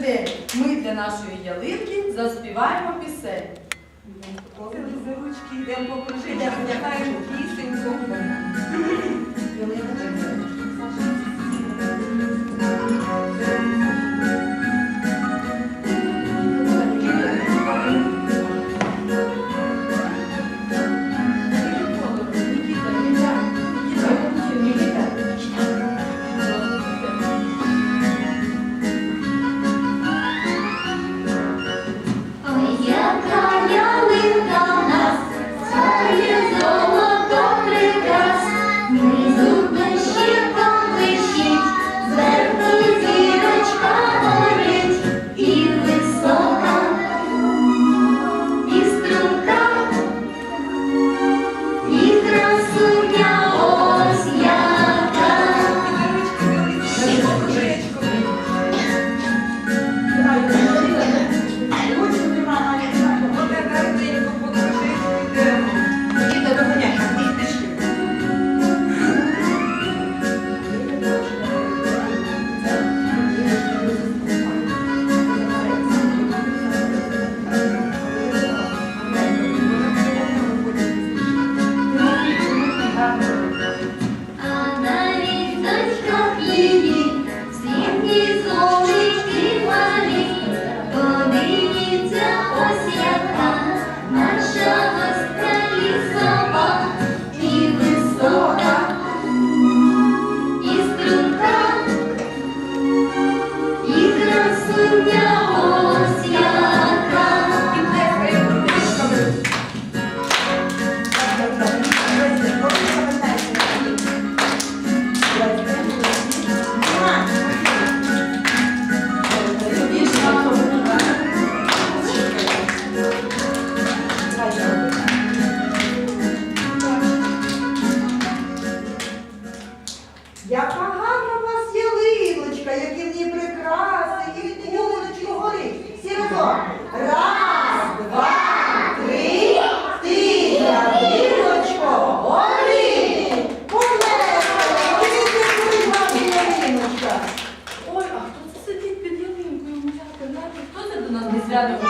день ми для нашої ялинки заспіваємо пісень. Ковили за ручки, йдемо по кружині, вдягаємо пісеньку. Ялинка. 일단은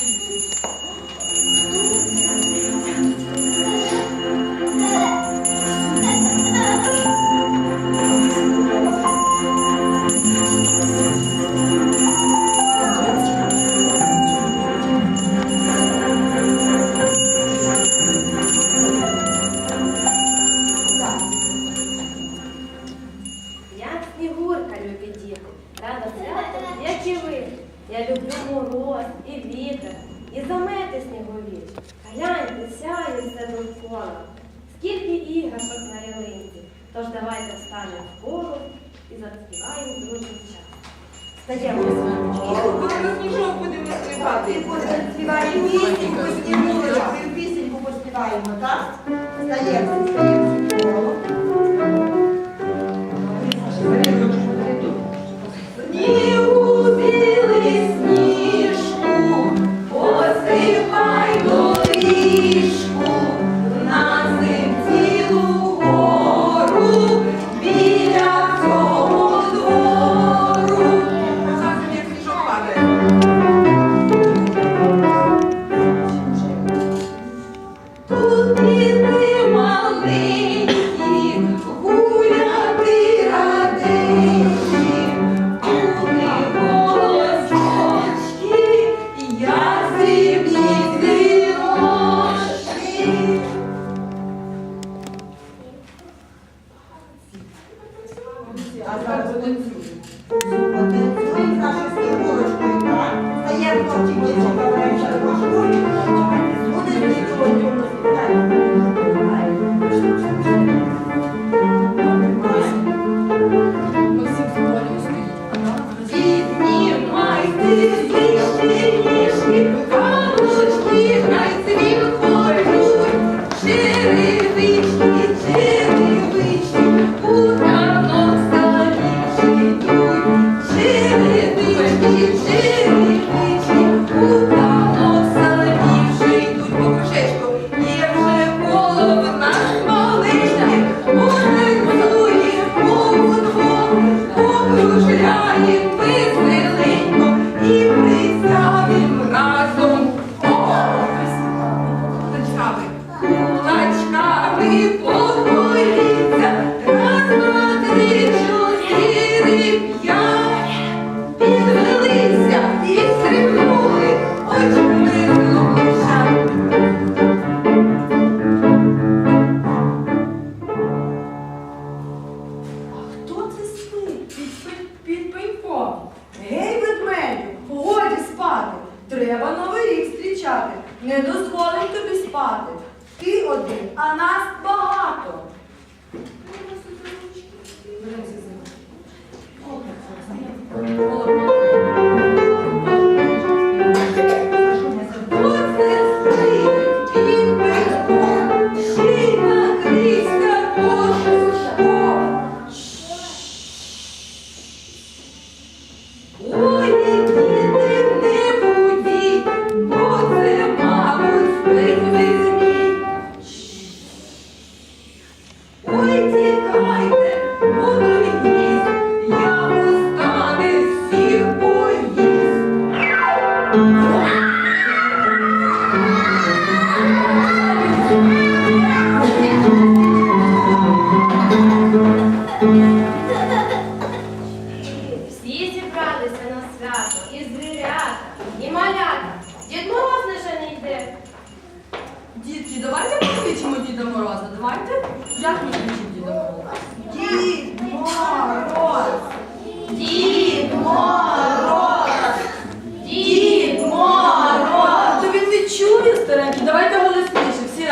Obrigada.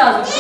Голосніше, всі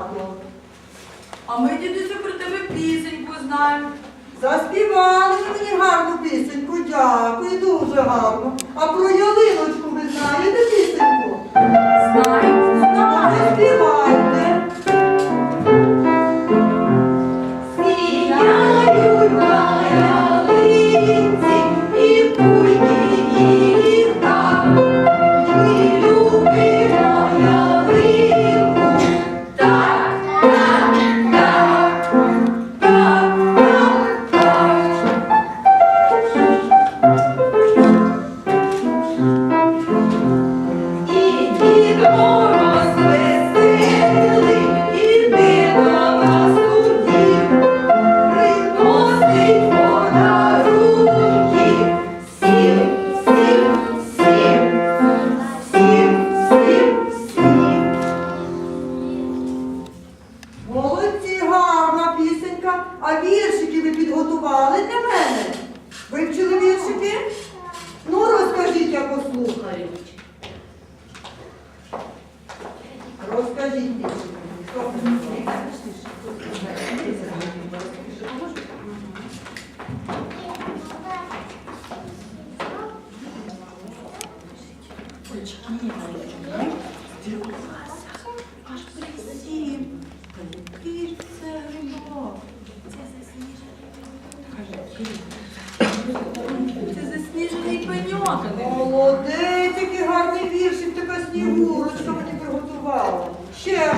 свято. А ми, дідусю, про тебе пісеньку знаємо. Заспівали ви мені гарну пісеньку, дякую, дуже гарну. А про ялиночку ви знаєте пісеньку? Знаю, знаю. Заспівали.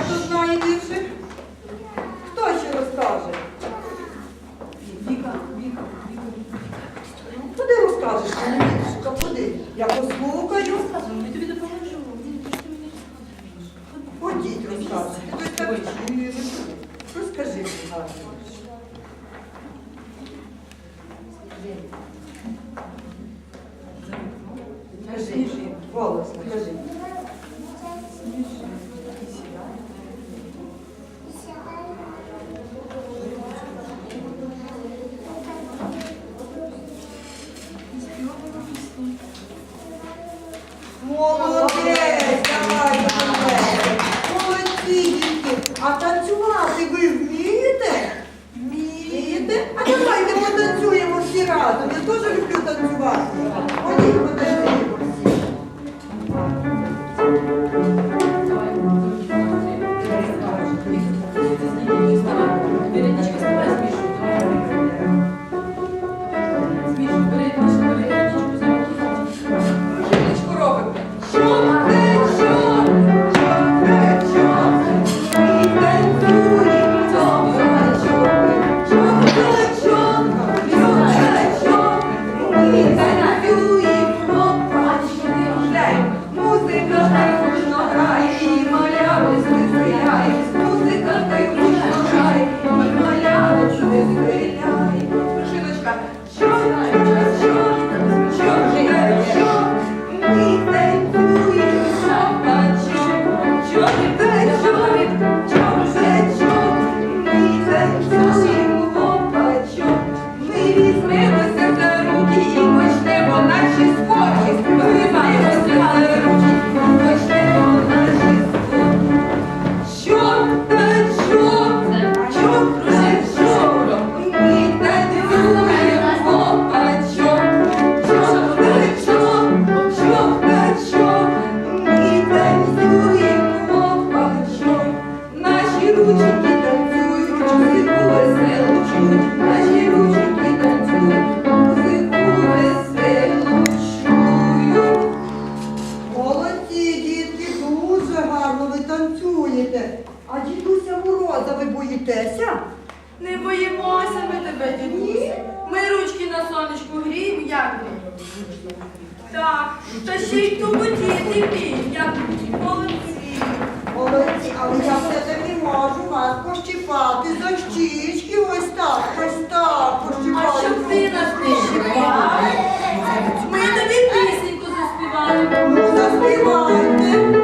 Happy birthday. Танцювати. Я теж люблю танцювати. Не боїмося ми тебе, дідусь. Ми ручки на сонечку гріємо, як ми. Так, та ще й тупотіти мій, як ми. Молодці. Молодці, але я все-таки не можу вас пощіпати за щічки, ось так, ось так, пощіпати. А щоб ти нас не щіпав, ми тобі пісеньку заспіваємо. Ну, заспівайте.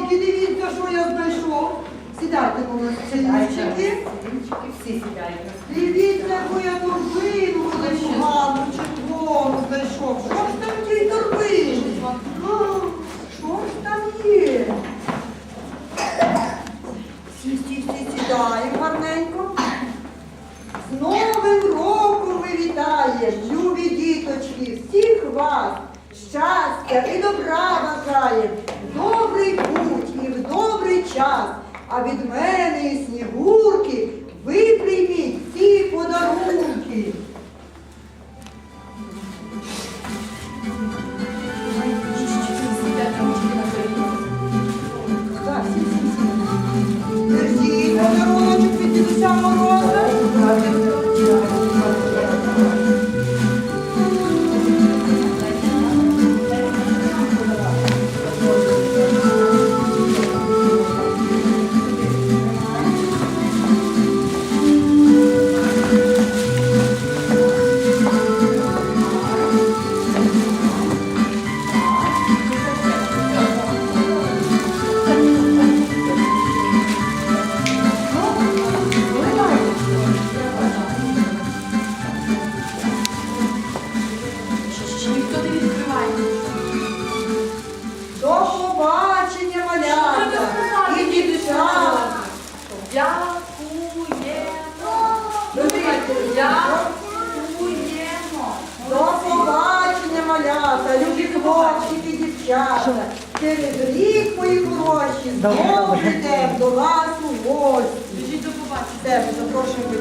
Кролики, дивіться, що я знайшов. Сідайте, колочинчики. Всі сідайте. Дивіться, яку я торбину величезну, гарну, червону знайшов. Що ж там в тій торбині? Ну, що ж там є? Всі, всі, всі сідаємо гарненько. З Новим роком ми вітаєш, любі діточки, всіх вас, щастя і добра бажаємо. хлопчики, дівчата, через рік мої хороші, знову йдемо до вас у гості. Біжіть до побачення. Тебе запрошуємо.